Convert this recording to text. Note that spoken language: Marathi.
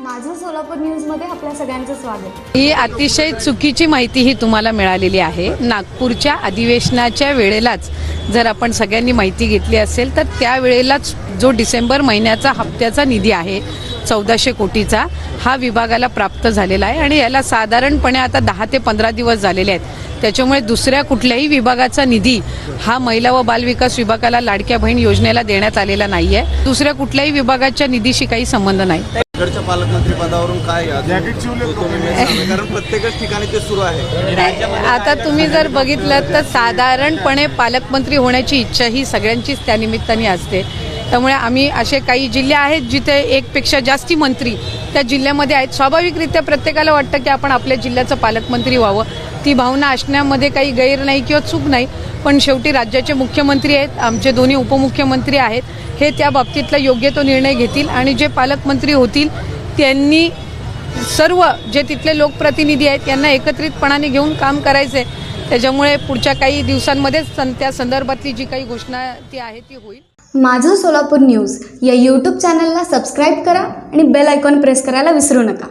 माझं सोलापूर न्यूजमध्ये आपल्या सगळ्यांचं स्वागत. ही अतिशय चुकीची माहिती ही तुम्हाला मिळालेली आहे. नागपूरच्या अधिवेशनाच्या वेळेलाच जर आपण सगळ्यांनी माहिती घेतली असेल तर त्यावेळेलाच जो डिसेंबर महिन्याचा हप्त्याचा निधी आहे चौदाशे कोटीचा हा विभागाला प्राप्त झालेला आहे आणि याला साधारणपणे आता दहा ते पंधरा दिवस झालेले आहेत. त्याच्यामुळे दुसऱ्या कुठल्याही विभागाचा निधी हा महिला व बालविकास विभागाला लाडक्या बहीण योजनेला देण्यात आलेला नाही आहे दुसऱ्या कुठल्याही विभागाच्या निधीशी काही संबंध नाही. इकडच्या पालकमंत्री पदावरून काय कारण प्रत्येकच ठिकाणी ते सुरू आहे. आता तुम्ही जर बघितलं तर साधारणपणे पालकमंत्री होण्याची इच्छा ही सगळ्यांचीच त्या निमित्ताने असते. त्यामुळे आम्ही असे काही जिल्हे आहेत जिथे एकपेक्षा जास्ती मंत्री त्या जिल्ह्यामध्ये आहेत. स्वाभाविकरित्या प्रत्येकाला वाटतं की आपण आपल्या जिल्ह्याचं पालकमंत्री व्हावं. ती भावना असण्यामध्ये काही गैर नाही किंवा चूक नाही. पण शेवटी राज्याचे मुख्यमंत्री आहेत आमचे दोन्ही उपमुख्यमंत्री आहेत हे त्या बाबतीतला योग्य तो निर्णय घेतील आणि जे पालकमंत्री होतील त्यांनी सर्व जे तिथले लोकप्रतिनिधी आहेत यांना एकत्रितपणाने घेऊन काम करायचं. आहे त्याच्यामुळे पुढच्या काही दिवसांमध्येच त्या संदर्भातली जी काही घोषणा ती आहे ती होईल. माझं सोलापूर न्यूज या यूट्यूब चॅनलला सबस्क्राईब करा आणि बेल आयकॉन प्रेस करायला विसरू नका.